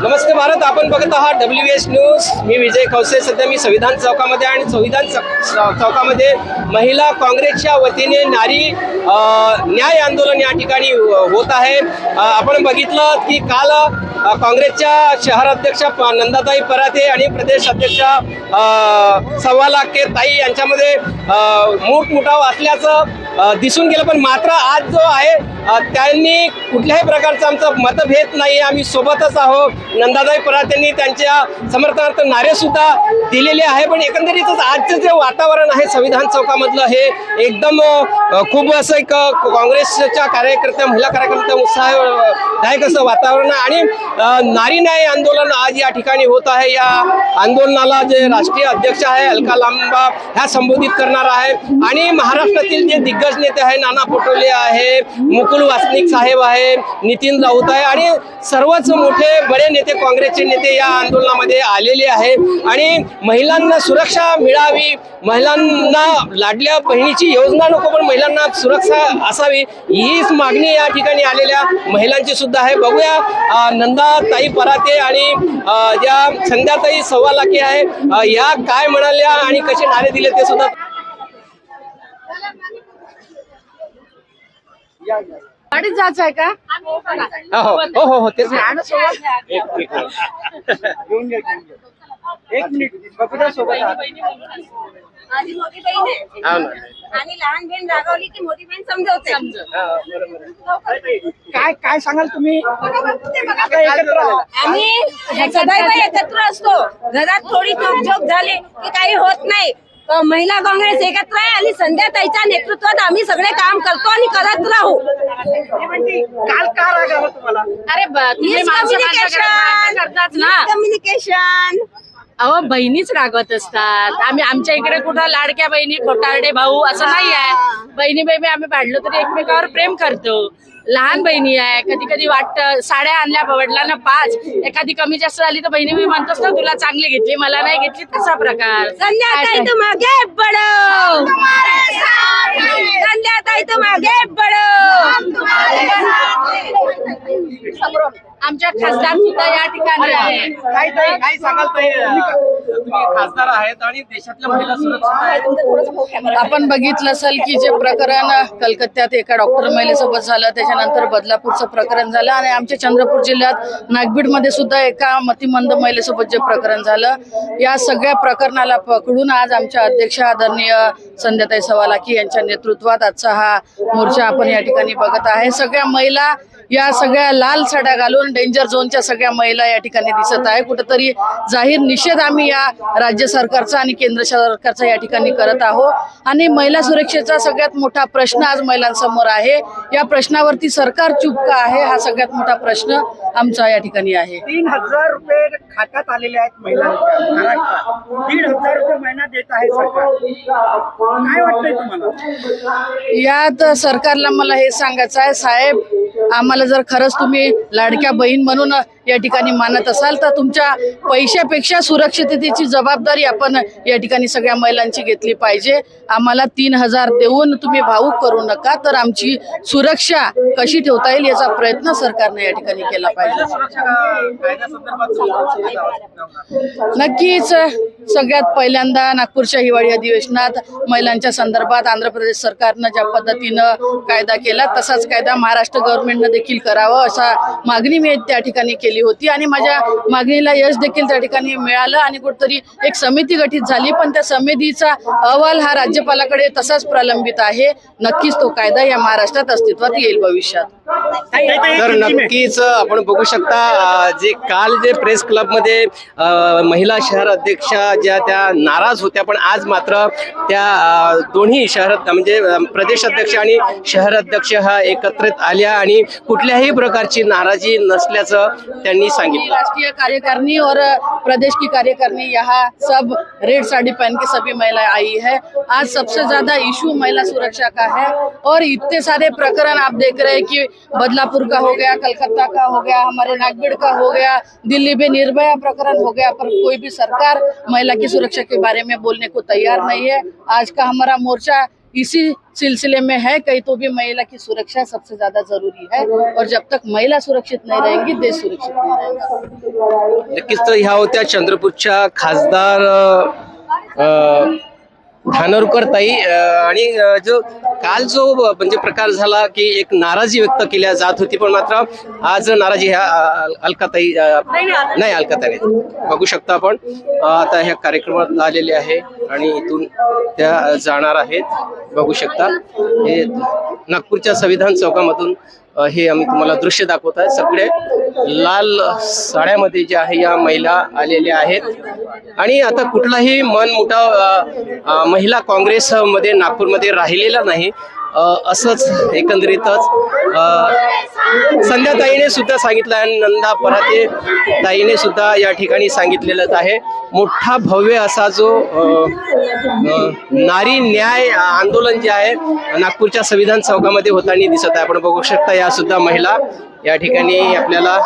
नमस्ते भारत आपण बघत आहात डब्ल्यू एस न्यूज मी विजय खवसे. सध्या मी संविधान चौकामध्ये आणि संविधान चौकामध्ये महिला काँग्रेसच्या वतीने नारी न्याय आंदोलन या ठिकाणी होत आहे. आपण बघितलं की काल काँग्रेसच्या शहराध्यक्ष प- नंदाताई पराते आणि प्रदेश अध्यक्ष सव्वा लाखे ताई यांच्यामध्ये अ, मोठमोठाव असल्याचं दिसून गेलं. पण मात्र आज जो आहे त्यांनी कुठल्याही प्रकारचा आमचा मतभेद नाही आम्ही सोबतच आहोत. नंदाताई परात यांनी त्यांच्या समर्थनार्थ नारे सुद्धा दिलेले आहे. पण एकंदरीतच आजचं जे वातावरण आहे संविधान चौकामधलं हे एकदम खूप असं एक काँग्रेसच्या कार्यकर्त्या महिला कार्यकर्त्या उत्साहदायक असं वातावरण आहे. आणि नारी न्याय आंदोलन आज या ठिकाणी होत आहे. या आंदोलनाला जे राष्ट्रीय अध्यक्ष आहे अलका लांबा ह्या संबोधित करणार आहे. आणि महाराष्ट्रातील जे दिग्गज नेते आहे नाना पटोले आहे मुकुल वासनिक साहेब आहे नितीन राऊत आहे. आणि सर्वच मोठे बडे नेते काँग्रेसचे नेते या आंदोलनामध्ये आलेले आहे आणि महिलांना सुरक्षा मिळावी महिलांना लाडल्या बहिणीची योजना नको पण महिलांना सुरक्षा असावी हीच मागणी या ठिकाणी आलेल्या महिलांची सुद्धा आहे. बघूया नंदाताई पराते आणि ज्या संध्याताई सव्वा आहे या काय म्हणाल्या आणि कसे नारे दिले ते सुद्धा गाडीत जायचं आहे का हो हो हो हो तेच आणि सोबत घेऊन घ्या घेऊन घ्या एक मिनिट बघूया सोबत आहात. माझी मोठी बहीण आहे. हो ना. आणि लहान बहीण रागावली की मोठी बहीण समजवते. काय काय सांगाल तुम्ही? आता एकत्र आला. आम्ही सदैव एकत्र असतो. घरात थोडी चोक झाली की काही होत नाही. महिला काँग्रेस एकत्र आहे आणि संध्याताईच्या नेतृत्वात आम्ही सगळे काम करतो आणि करत राहू. हे अरे कम्युनिकेशन अहो बहिणीच रागवत असतात. आम्ही आमच्या इकडे कुठं लाडक्या बहिणी खोटारडे भाऊ असं नाही आहे. बहिणी बहिणी आम्ही भांडलो तरी एकमेकावर प्रेम करतो. लहान बहिणी आहे. कधी कधी वाटतं साड्या आणल्या वडिलांना पाच. एखादी कमी जास्त झाली तर बहिणी मी म्हणतोस ना तुला चांगली घेतली मला नाही घेतली तसा प्रकार. संध्याताई संध्याताई आगे बढ़ो आमच्या खासदार सुद्धा या ठिकाणी आहे काय ताई काय सांगाल ताई तुम्ही खासदार आहेत आणि देशातल्या महिला सुरक्षित आहेत. आपण बघितलं असेल की जे प्रकरण कलकत्त्यात एका डॉक्टर महिलेसोबत झालं त्याच्यानंतर बदलापूरचं प्रकरण झालं आणि आमच्या चंद्रपूर जिल्ह्यात नागबीडमध्ये सुद्धा एका मतिमंद महिलेसोबत जे प्रकरण झालं या सगळ्या प्रकरणाला पकडून आज आमच्या अध्यक्ष आदरणीय संध्याताई सवालाकी यांच्या नेतृत्वात आजचा हा मोर्चा आपण या ठिकाणी बघत आहे. सगळ्या महिला या सगळ्या लाल साड्या घालून डेंजर झोनच्या सगळ्या महिला या ठिकाणी दिसत आहे. कुठंतरी जाहीर निषेध आम्ही या राज्य सरकारचा आणि केंद्र सरकारचा या ठिकाणी करत आहोत. आणि महिला सुरक्षेचा सगळ्यात मोठा प्रश्न आज महिलांसमोर आहे. या प्रश्नावरती सरकार चूप का आहे हा सगळ्यात मोठा प्रश्न आमचा या ठिकाणी आहे. तीन हजार रुपये खात्यात आलेले आहेत महाराष्ट्रात दीड हजार रुपये महिना देत आहे सरकार. काय वाटतंय तुम्हाला? यात सरकारला मला हे सांगायचं आहे साहेब आम्हाला जर खरंच तुम्ही लाडक्या बहीण म्हणून या ठिकाणी मानत असाल तर तुमच्या पैशापेक्षा सुरक्षिततेची जबाबदारी आपण या ठिकाणी सगळ्या महिलांची घेतली पाहिजे. आम्हाला तीन हजार देऊन तुम्ही भाऊक करू नका तर आमची सुरक्षा कशी ठेवता येईल याचा प्रयत्न सरकारने या ठिकाणी केला पाहिजे. नक्कीच सगळ्यात पहिल्यांदा नागपूरच्या हिवाळी अधिवेशनात महिलांच्या संदर्भात आंध्र प्रदेश सरकारनं ज्या पद्धतीनं कायदा केला तसाच कायदा महाराष्ट्र गव्हर्नमेंटनं देखील देखील करावं अशा मागणी मी त्या ठिकाणी केली होती. आणि माझ्या मागणीला यश देखील त्या ठिकाणी मिळालं आणि कुठतरी एक समिती गठीत झाली. पण त्या समितीचा अहवाल हा राज्यपालाकडे तसाच प्रलंबित आहे. नक्कीच तो कायदा या महाराष्ट्रात अस्तित्वात येईल भविष्यात. तर नक्कीच आपण बघू शकता जे काल जे प्रेस क्लबमध्ये महिला शहर अध्यक्षा ज्या त्या नाराज होत्या पण आज मात्र त्या दोन्ही शहर म्हणजे प्रदेश अध्यक्ष आणि शहर अध्यक्ष हा एकत्रित आल्या आणि कुठल्याही प्रकारची नाराजी नसल्याचं त्यांनी राष्ट्रीय कार्यकारिणी और प्रदेश की कार्यकारिणी, यहाँ सब रेड साड़ी पहन के सभी महिला आई है। आज सबसे ज़्यादा इशू महिला सुरक्षा का है। और इतने सारे प्रकरण आप देख रहे हैं कि बदलापुर का हो गया, कलकत्ता का हो गया, हमारे नागबीड़ का हो गया, दिल्ली में निर्भया प्रकरण हो गया, पर कोई भी सरकार महिला की सुरक्षा के बारे में बोलने को तैयार नहीं है। आज का हमारा मोर्चा इसी सिलसिले में है, कहीं तो भी महिला की सुरक्षा सबसे ज़्यादा ज़रूरी है और जब तक महिला सुरक्षित नहीं रहेंगी, देश सुरक्षित नहीं रहेगा। नक्कीच यहाँ ह्या होत्या चंद्रपूरच्या खासदार धानोरकर ताई आणि जो काल जो म्हणजे प्रकार झाला की एक नाराजी व्यक्त केल्या जात होती पण मात्र आज नाराजी ह्या अलकाताई नाही अलकाताई बघू शकता आपण. आता ह्या कार्यक्रमात आलेले आहे आणि इथून त्या जाणार आहेत. बघू शकता. हे नागपूरच्या संविधान चौकामधून हे आम्ही तुम्हाला दृश्य दाखवत आहे. सगळे लाल साड्यामध्ये जे आहे या महिला आलेल्या आहेत. आणि आता कुठलाही मन मोठा महिला काँग्रेसमध्ये नागपूरमध्ये राहिलेला नाही. असंच एकंदरीतच संध्याताईने सुद्धा सांगितलं आहे नंदा पराते ताईने सुद्धा या ठिकाणी सांगितलेलंच आहे. मोठा भव्य असा जो नारी न्याय आंदोलन जे आहे नागपूरच्या संविधान चौकामध्ये होताना दिसत आहे. आपण बघू शकता या सुद्धा महिला या ठिकाणी आपल्याला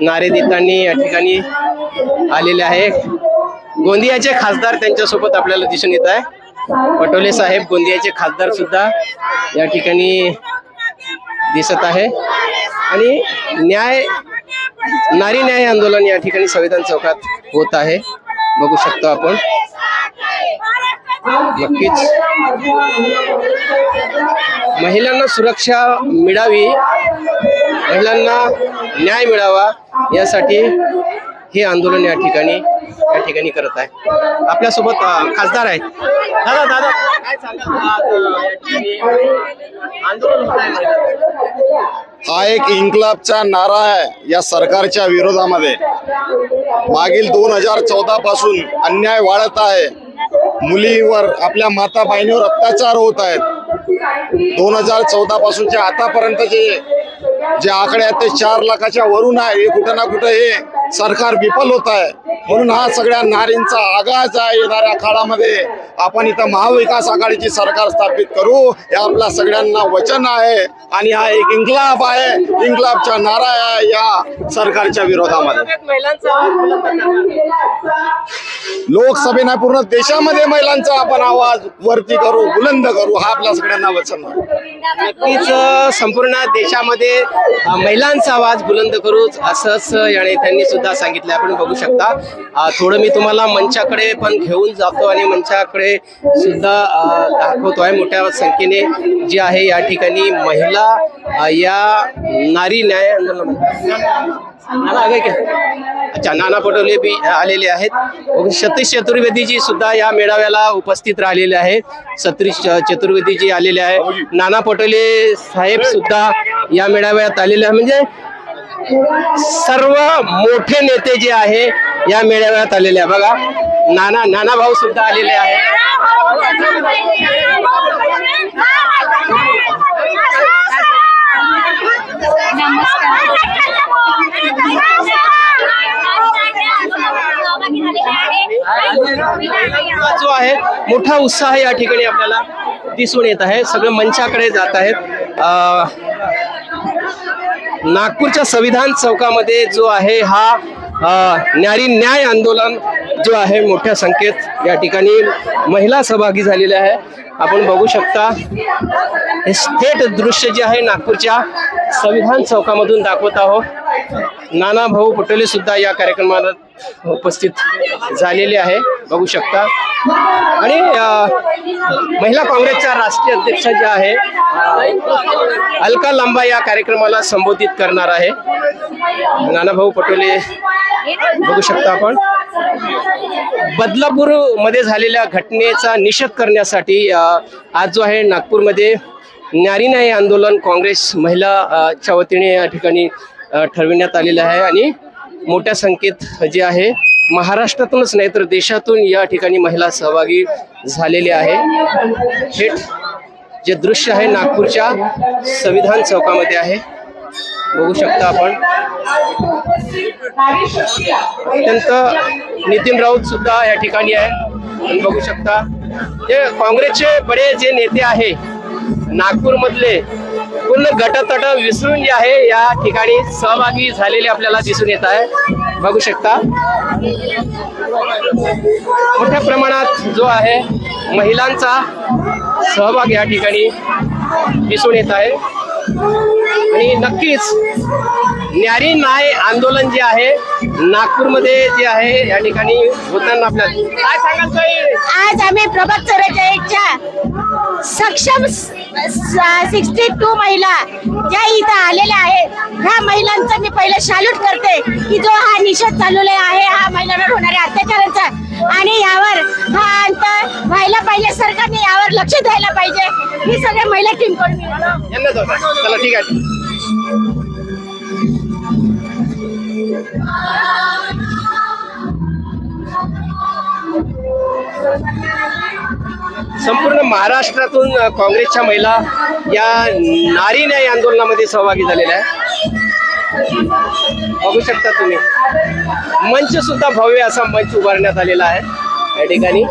नारे देताना या ठिकाणी आलेले आहे. गोंदियाचे खासदार त्यांच्यासोबत आपल्याला दिसून येत आहे. पटोले साहेब गोंदियाचे खासदार सुद्धा या ठिकाणी दिसत आहे. आणि न्याय नारी न्याय आंदोलन या ठिकाणी संविधान चौकात होत आहे. बघू शकतो आपण. नक्कीच. महिलांना सुरक्षा मिळावी महिलांना न्याय मिळावा यासाठी हे आंदोलन या ठिकाणी या ठिकाणी करत आहे. आपल्यासोबत खासदार आहेत. दादा दादा. काय हा एक इन्कलाबचा नारा आहे या सरकारच्या विरोधामध्ये. मागील दोन हजार चौदा पासून अन्याय वाढत आहे. मुलीवर आपल्या माता बहिणीवर अत्याचार होत आहेत. दोन हजार चौदा पासूनचे आतापर्यंतचे जे आकडे आहेत ते चार लाखाच्या वरून आहे. हे कुठं ना कुठं हे सरकार विफल होत आहे. म्हणून हा सगळ्या नारींचा आगाज आहे. येणाऱ्या काळामध्ये आपण इथं महाविकास आघाडीची सरकार स्थापित करू. हे आपला सगळ्यांना वचन आहे. आणि हा एक इन्कलाब आहे. इन्कलाबचा नारा आहे या सरकारच्या विरोधामध्ये. लोकसभेना लोकसभेने पूर्ण देशामध्ये महिलांचा आपण आवाज वरती करू बुलंद करू. हा आपल्या सगळ्यांना वचन आहे. नक्कीच संपूर्ण देशामध्ये महिलांचा आवाज बुलंद करू असंच या नेत्यांनी सुद्धा सांगितलं आपण बघू शकता. थोडं मी तुम्हाला मंचाकडे पण घेऊन जातो आणि मंचाकडे सुद्धा दाखवतो आहे. मोठ्या संख्येने जी आहे या ठिकाणी महिला या नारी न्याय आंदोलन अच्छा नाना पटोले बी आलेले आहेत. सतीश चतुर्वेदीजी सुद्धा या मेळाव्याला उपस्थित राहिलेले आहेत. सतीश चतुर्वेदीजी आलेले आहे नाना पटोले साहेब सुद्धा या मेळाव्यात आलेले आहे म्हणजे सर्व मोठे नेते जे आहे या मेळाव्यात आलेले आहे. बघा नाना नाना भाऊ सुद्धा आलेले आहे जो आहे मोठा उत्साह या ठिकाणी आपल्याला दिसून येत आहे. सगळं मंचाकडे जात आहेत. नागपूरच्या संविधान चौकामध्ये जो आहे हा न्यारी न्याय आंदोलन जो आहे मोठ्या संख्येत या ठिकाणी महिला सहभागी झालेल्या आहे. आपण बघू शकता हे थेट दृश्य जे आहे नागपूरच्या संविधान चौकामधून दाखवत आहोत. नाना भाऊ पटोले सुद्धा या कार्यक्रमाला उपस्थित झालेले आहे. बघू शकता. आणि महिला काँग्रेसच्या राष्ट्रीय अध्यक्ष ज्या आहे अलका लांबा या कार्यक्रमाला संबोधित करणार आहे. नानाभाऊ पटोले बघू शकता आपण. बदलापूरमध्ये झालेल्या घटनेचा निषेध करण्यासाठी आज जो आहे नागपूरमध्ये नारी नाही आंदोलन काँग्रेस महिला वतीने या ठिकाणी ठरविण्यात आलेलं आहे. आणि मोठ्या संख्येत जे आहे महाराष्ट्रातूनच नाही तर देशातून या ठिकाणी महिला सहभागी झालेली आहे. हे जे दृश्य आहे नागपूरच्या संविधान चौकामध्ये आहे. बघू शकता आपण. अत्यंत नितीन राऊत सुद्धा या ठिकाणी आहे. आपण बघू शकता. जे काँग्रेसचे बडे जे नेते आहे नागपूर मधले पूर्ण गटतट विसरून जे आहे या ठिकाणी सहभागी झालेले आपल्याला दिसून येत आहे. बघू शकता. मोठ्या प्रमाणात जो आहे महिलांचा सहभाग या ठिकाणी दिसून येत आहे. आणि नक्कीच न्यारी नाय आंदोलन जे आहे नागपूरमध्ये जे आहे या ठिकाणी होताना आपल्याला काय सांगाल ताई? आज आम्ही प्रभात चौरेच्या सक्षम सिक्स्टी टू महिला ज्या इथं आलेल्या आहेत ह्या महिलांचा मी पहिले सॅल्यूट करते की जो हा निषेध चालवलेला आहे हा महिलांवर होणाऱ्या अत्याचारांचा. आणि यावर हा अंत व्हायला पाहिजे सरकारने यावर लक्ष द्यायला पाहिजे. ही सगळ्या महिला टीम चला ठीक आहे. संपूर्ण महाराष्ट्रातून काँग्रेसच्या महिला या नारी न्याय आंदोलनामध्ये सहभागी झालेल्या आहे बघू शकता तुम्ही. मंच सुद्धा भव्य असा मंच उभारण्यात आलेला आहे. या ठिकाणी.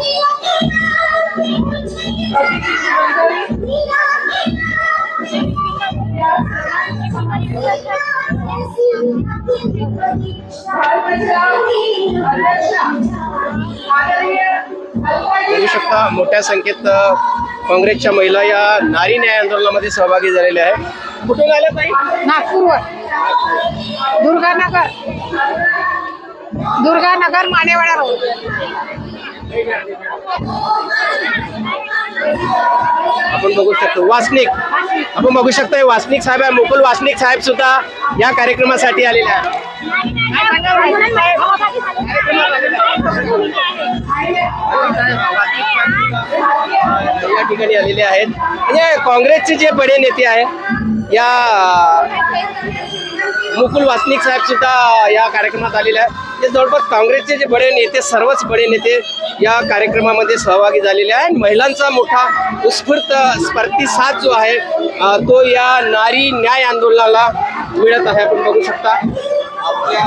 बघू शकता मोठ्या संख्येत काँग्रेसच्या महिला या नारी न्याय आंदोलनामध्ये सहभागी झालेल्या आहेत. कुठून आल्या ताई? नागपूरवर. दुर्गानगर. दुर्गानगर मानेवाडा रोड. आपण बघू शकतो. वासनिक. आपण बघू शकतो वासनिक साहेब आहे. मुकुल वासनिक साहेब सुद्धा या कार्यक्रमासाठी आलेले आहेत. या ठिकाणी आलेले आहेत. म्हणजे काँग्रेसचे जे बडे नेते आहे या मुकुल वासनिक साहेब सुद्धा या कार्यक्रमात आलेले आहेत. ते जवळपास काँग्रेसचे जे बडे नेते सर्वच बडे नेते या कार्यक्रमामध्ये सहभागी झालेले आहे महिलांचा मोठा उत्स्फूर्त प्रतिसाद जो आहे तो या नारी न्याय आंदोलनाला मिळत आहे. आपण बघू शकता. आपल्या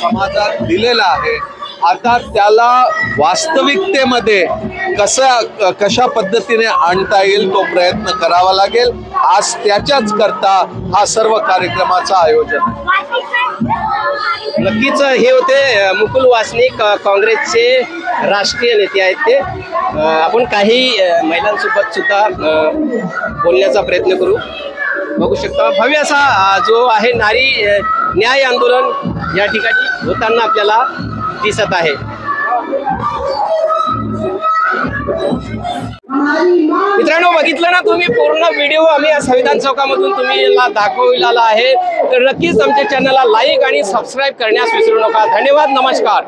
समाजात दिलेला आहे. आता त्याला वास्तविकतेमध्ये कसं कशा पद्धतीने आणता येईल तो प्रयत्न करावा लागेल. आज त्याच्याच करता हा सर्व कार्यक्रमाचं आयोजन आहे. नक्कीच हे होते मुकुल वासनिक काँग्रेसचे राष्ट्रीय नेते आहेत ते. आपण काही महिलांसोबत सुद्धा बोलण्याचा प्रयत्न करू. बघू शकता भव्य असा जो आहे नारी न्याय आंदोलन या ठिकाणी होताना आपल्याला दिसत आहे. मित्रांनो बघितलं ना तुम्ही पूर्ण व्हिडिओ आम्ही या संविधान चौकामधून तुम्ही याला दाखविलेला आहे. तर नक्कीच आमच्या चॅनलला लाईक आणि सबस्क्राईब करण्यास विसरू नका. धन्यवाद नमस्कार.